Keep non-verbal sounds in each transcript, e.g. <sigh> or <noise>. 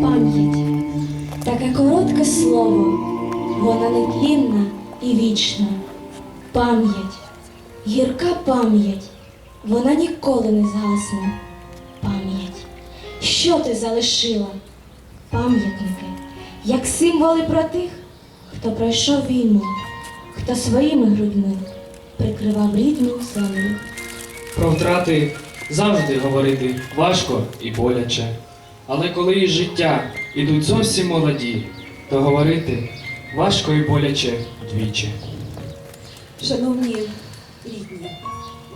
Пам'ять таке коротке слово, вона нетлінна і вічна. Пам'ять, гірка пам'ять, вона ніколи не згасне. Пам'ять, що ти залишила? Пам'ятники, як символи про тих, хто пройшов війну, хто своїми грудьми прикривав рідну землю. Про втрати завжди говорити важко і боляче. Але коли із життя ідуть зовсім молоді, то говорити важко і боляче двічі. Шановні рідні,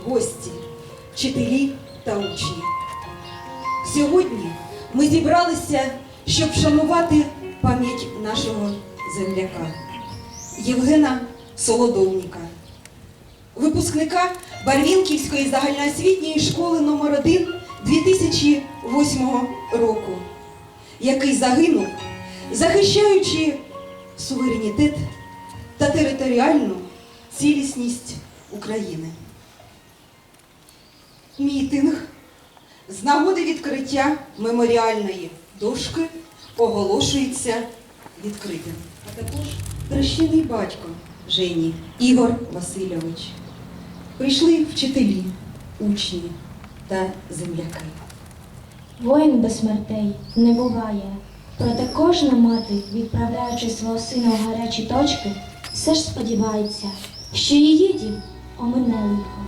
гості, вчителі та учні. Сьогодні ми зібралися, щоб вшанувати пам'ять нашого земляка Євгена Солодовніка, випускника Барвінківської загальноосвітньої школи номер 1 2008 року, який загинув, захищаючи суверенітет та територіальну цілісність України. Мітинг з нагоди відкриття меморіальної дошки оголошується відкритим. А також хрещений батько Жені Ігор Васильович. Прийшли вчителі, учні та земляки. Воїн без смертей не буває. Проте кожна мати, відправляючи свого сина в гарячі точки, все ж сподівається, що її дім омине лихо,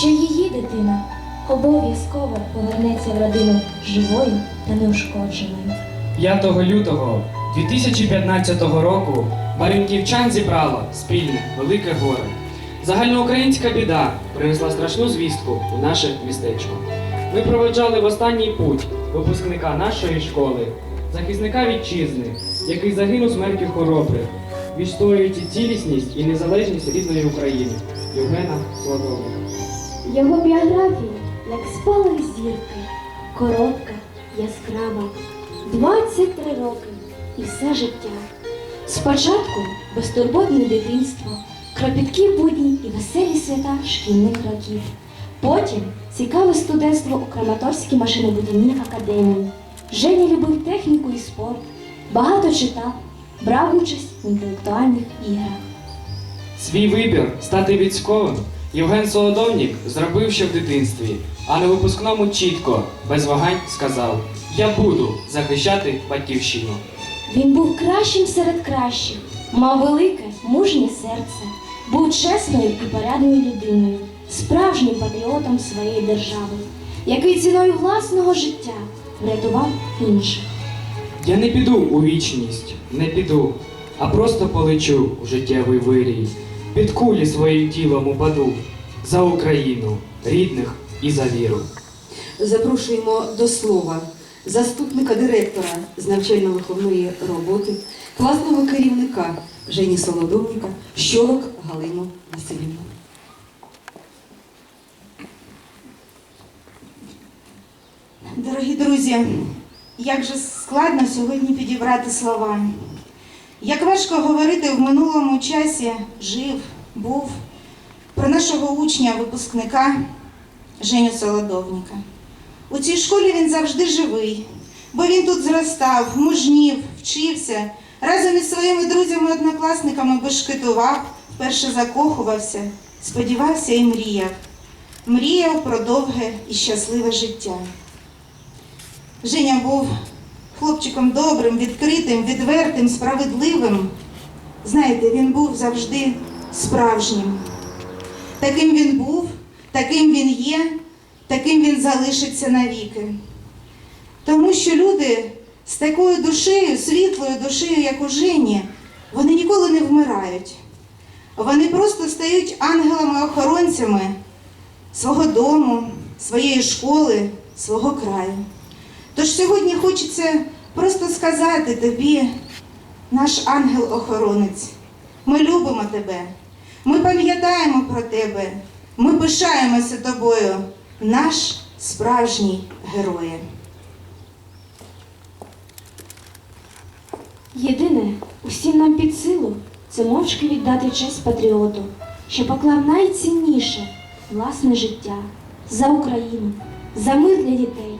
що її дитина обов'язково повернеться в родину живою та неушкодженою. 5 лютого 2015 року Маринківчан зібрало спільне велике горе. Загальноукраїнська біда принесла страшну звістку у наше містечко. Ми проведжали в останній путь випускника нашої школи, захисника вітчизни, який загинув смертю хоробрих, відстоюючи цілісність і незалежність рідної України Євгена Солодовника. Його біографія, як спалах зірки, коротка, яскрава, 23 роки і все життя. Спочатку безтурботне дитинство, кропіткі будні і веселі свята шкільних років. Потім цікаве студентство у Краматорській машинобудівній академії. Женя любив техніку і спорт, багато читав, брав участь в інтелектуальних іграх. Свій вибір стати військовим Євген Солодовнік зробив ще в дитинстві, а на випускному чітко, без вагань сказав: Я буду захищати батьківщину. Він був кращим серед кращих, мав велике, мужнє серце, був чесною і порядною людиною, справжнім патріотом своєї держави, який ціною власного життя врятував інших. Я не піду у вічність, не піду, а просто полечу в життєвий вирій. Під кулі своїм тілом упаду за Україну, рідних і за віру. Запрошуємо до слова заступника директора з навчально-виховної роботи, класного керівника Жені Солодовника, Щолок Галину Васильівну. Дорогі друзі, як же складно сьогодні підібрати слова. Як важко говорити в минулому часі жив, був про нашого учня, випускника Женю Солодовника. У цій школі він завжди живий, бо він тут зростав, мужнів, вчився, разом із своїми друзями-однокласниками бешкетував, вперше закохувався, сподівався і мріяв. Мріяв про довге і щасливе життя. Женя був хлопчиком добрим, відкритим, відвертим, справедливим. Знаєте, він був завжди справжнім. Таким він був, таким він є, таким він залишиться навіки. Тому що люди з такою душею, світлою душею, як у Жені, вони ніколи не вмирають. Вони просто стають ангелами-охоронцями свого дому, своєї школи, свого краю. Тож сьогодні хочеться просто сказати тобі, наш ангел-охоронець, ми любимо тебе, ми пам'ятаємо про тебе, ми пишаємося тобою, наш справжній герой. Єдине, усім нам під силу це мовчки віддати честь патріоту, що поклав найцінніше власне життя за Україну, за мир для дітей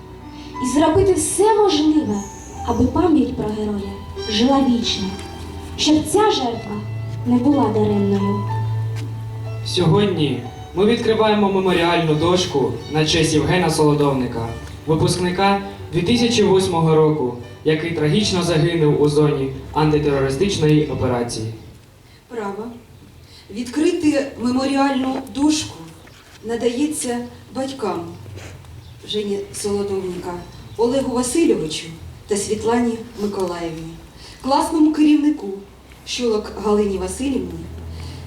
і зробити все можливе, аби пам'ять про героя жила вічно, щоб ця жертва не була даремною. Сьогодні ми відкриваємо меморіальну дошку на честь Євгена Солодовника, випускника 2008 року, який трагічно загинув у зоні антитерористичної операції. Право відкрити меморіальну дошку надається батькам Жені Солодовника, Олегу Васильовичу та Світлані Миколаївні, класному керівнику Щолок Галині Васильівні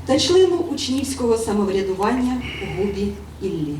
та члену учнівського самоврядування Губі Іллі.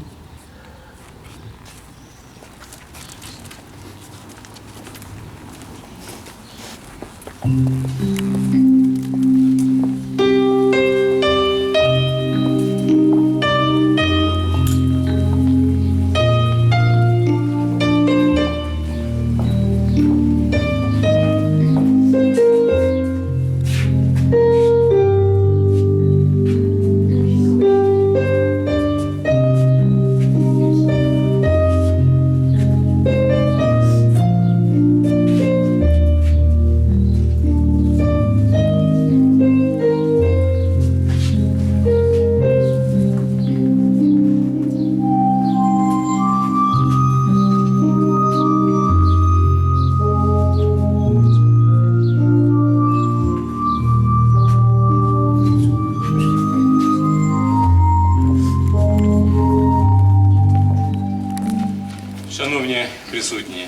Шановні присутні,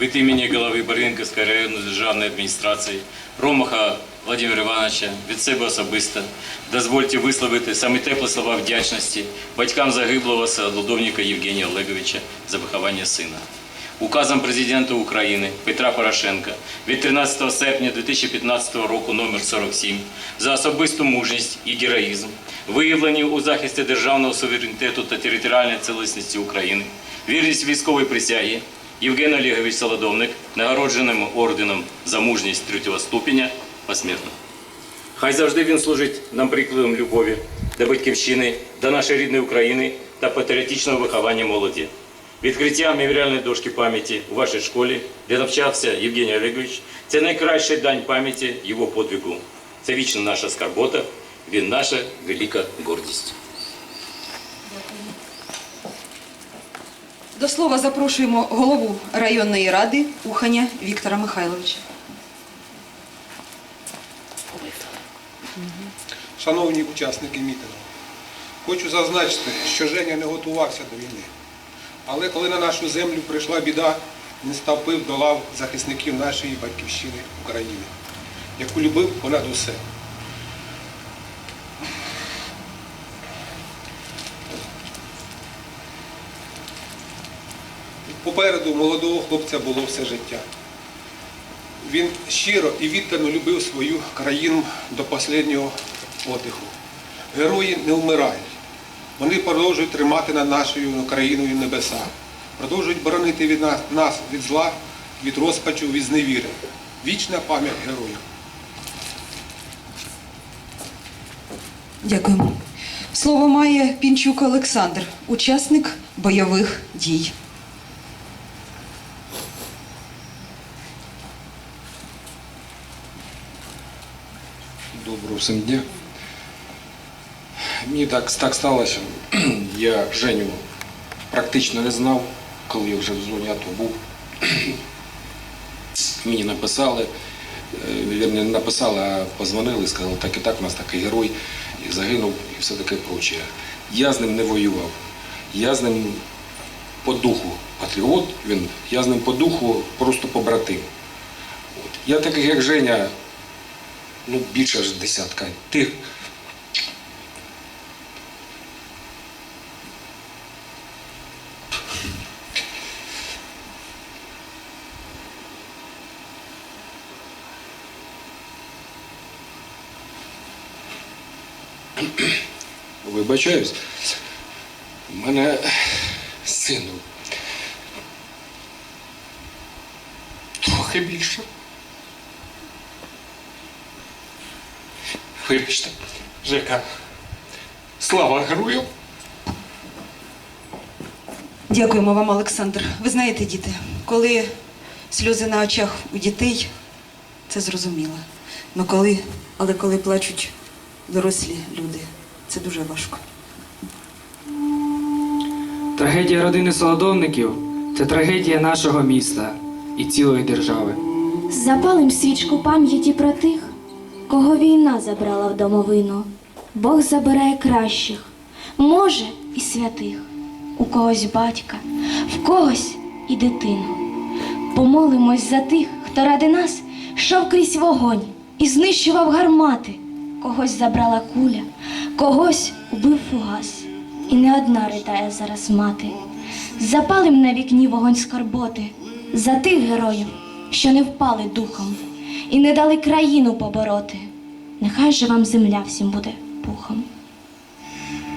від імені голови Барвінківської районної державної адміністрації Ромаха Владимира Івановича від себе особисто дозвольте висловити саме теплі слова вдячності батькам загиблого солодовника Євгенія Олеговича за виховання сина. Указом президента України Петра Порошенка від 13 серпня 2015 року номер 47 за особисту мужність і героїзм, виявлені у захисті державного суверенітету та територіальної цілісності України, вірність військової присяги, Євген Олегович Солодовник, нагородженим орденом за мужність третього ступеня посмертно. Хай завжди він служить нам прикладом любові до батьківщини, до нашої рідної України та патріотичного виховання молоді. Відкриття меморіальної дошки пам'яті у вашій школі, де навчався Євгеній Олегович, це найкраща дань пам'яті його подвигу. Це вічна наша скарбота, він наша велика гордість. До слова запрошуємо голову районної ради Уханя Віктора Михайловича. Шановні учасники мітингу, хочу зазначити, що Женя не готувався до війни. Але коли на нашу землю прийшла біда, він став до лав захисників нашої батьківщини України, яку любив понад усе. Попереду молодого хлопця було все життя. Він щиро і віддано любив свою країну до останнього подиху. Герої не вмирають. Вони продовжують тримати над нашою країною небеса, продовжують боронити від нас, нас від зла, від розпачу, від зневіри. Вічна пам'ять героїв. Дякуємо. Слово має Пінчук Олександр, учасник бойових дій. Всім дня. Мені так, так сталося. <clears throat> Я Женю практично не знав, коли я вже в зоні АТО був. <clears throat> Мені написали, е, вірні, не написали, а позвонили, сказали, так і так, у нас такий герой, і загинув, і все таке проче. Я з ним не воював. Я з ним по духу патріот, він, я з ним по духу просто побратим. Я таких, як Женя, ну, більше ж десятка. Тих. Вибачаюсь. У мене сину. Трохи більше. Вибачте, Жека. Слава герою! Дякуємо вам, Олександр. Ви знаєте, діти, коли сльози на очах у дітей, це зрозуміло. Но коли, але коли плачуть дорослі люди, це дуже важко. Трагедія родини солодовників це трагедія нашого міста і цілої держави. Запалим свічку пам'яті про тих, кого війна забрала в домовину. Бог забирає кращих, може і святих, у когось батька, в когось і дитину. Помолимось за тих, хто ради нас йшов крізь вогонь і знищував гармати. Когось забрала куля, когось убив фугас. І не одна ридає зараз мати. Запалим на вікні вогонь скорботи за тих героїв, що не впали духом і не дали країну побороти. Нехай же вам земля всім буде пухом.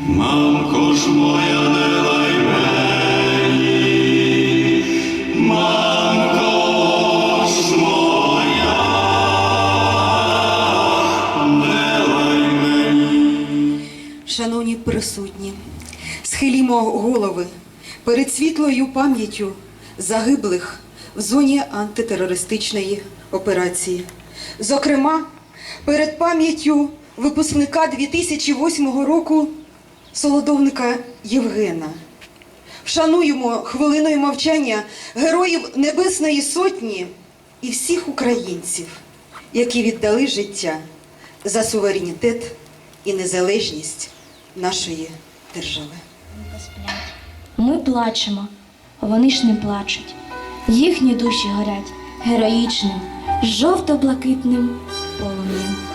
Мамко ж моя не лай мені, мамко ж моя, не лай мені. Шановні присутні, схилімо голови перед світлою пам'яттю загиблих в зоні антитерористичної операції. Зокрема, перед пам'яттю випускника 2008 року солодовника Євгена. Вшануємо хвилиною мовчання героїв Небесної Сотні і всіх українців, які віддали життя за суверенітет і незалежність нашої держави. Ми плачемо, вони ж не плачуть. Їхні душі горять героїчним, жовто-блакитним полум'ям.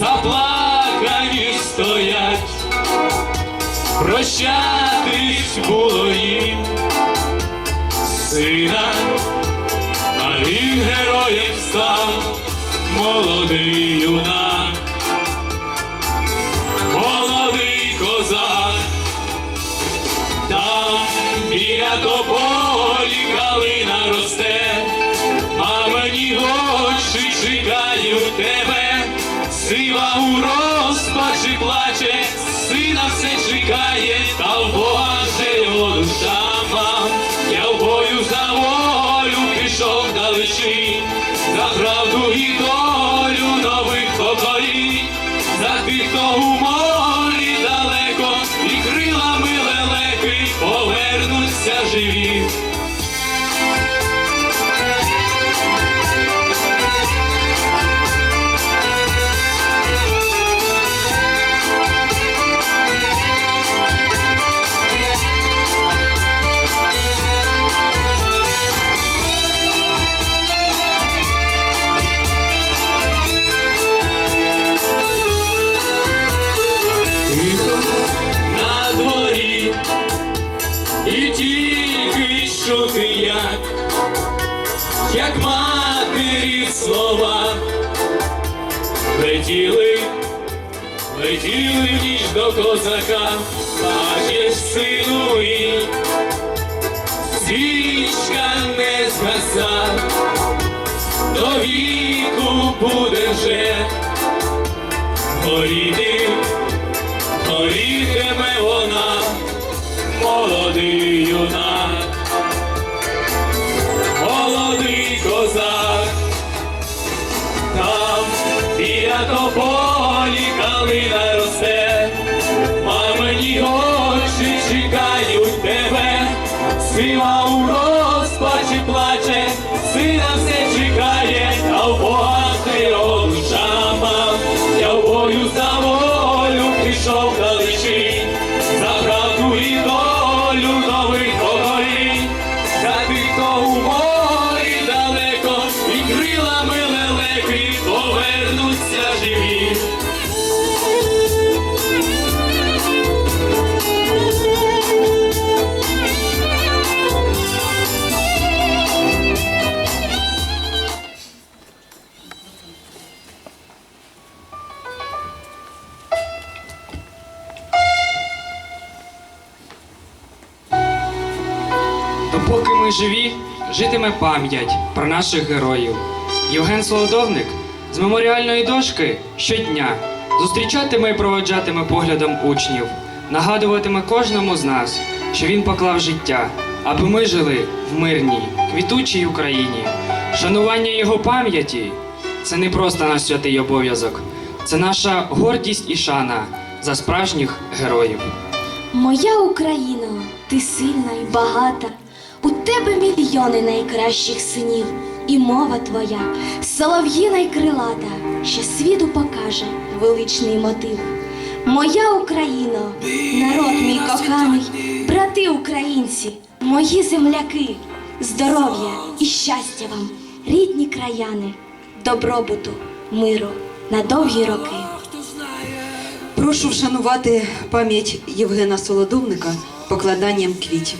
Заплакані стоять, прощатись було їм. Сина. А він героєм став. Молодий юнак, the. І тільки чути як, як матері слова, летіли, летіли в ніч до козака, бачиш, сину, і свічка не згаса, до віку буде вже горіти. Горітиме молодий юнак, молодий козак, там біля тополі живі, житиме пам'ять про наших героїв. Євген Солодовник з меморіальної дошки щодня зустрічатиме і проводжатиме поглядом учнів, нагадуватиме кожному з нас, що він поклав життя, аби ми жили в мирній, квітучій Україні. Шанування його пам'яті це не просто наш святий обов'язок, це наша гордість і шана за справжніх героїв. Моя Україна, ти сильна і багата. У тебе мільйони найкращих синів, і мова твоя, солов'їна й крилата, що світу покаже величний мотив. Моя Україна, народ мій коханий, брати українці, мої земляки, здоров'я і щастя вам, рідні краяни, добробуту, миру на довгі роки. Прошу вшанувати пам'ять Євгена Солодовника покладанням квітів.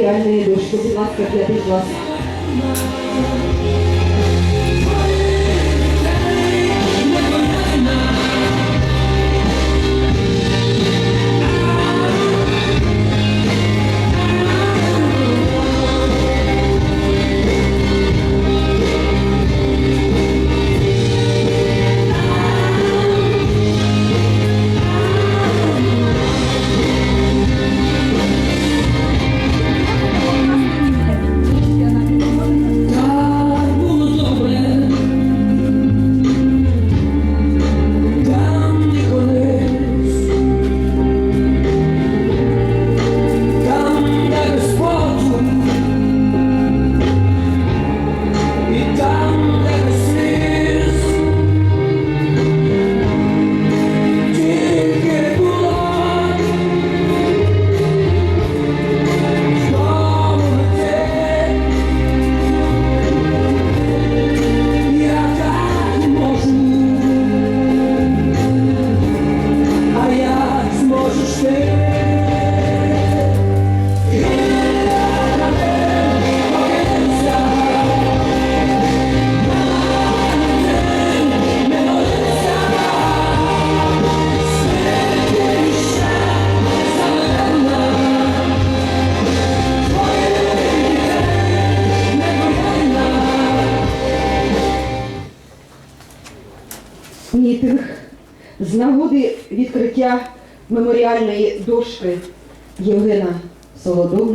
Меморіальної дошки. Будь ласка, п'ятий клас.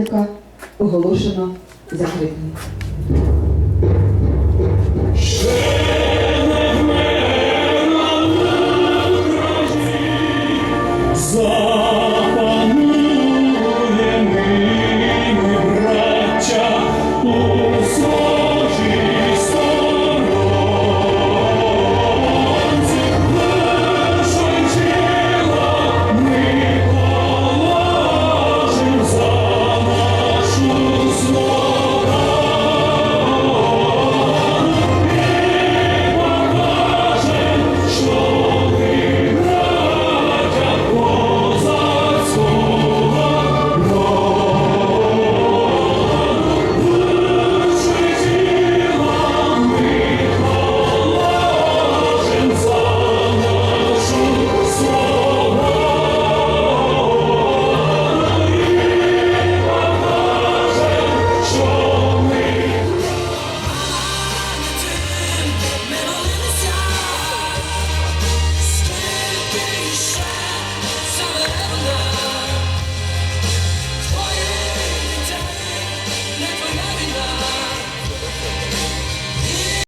засновника оголошено закритим.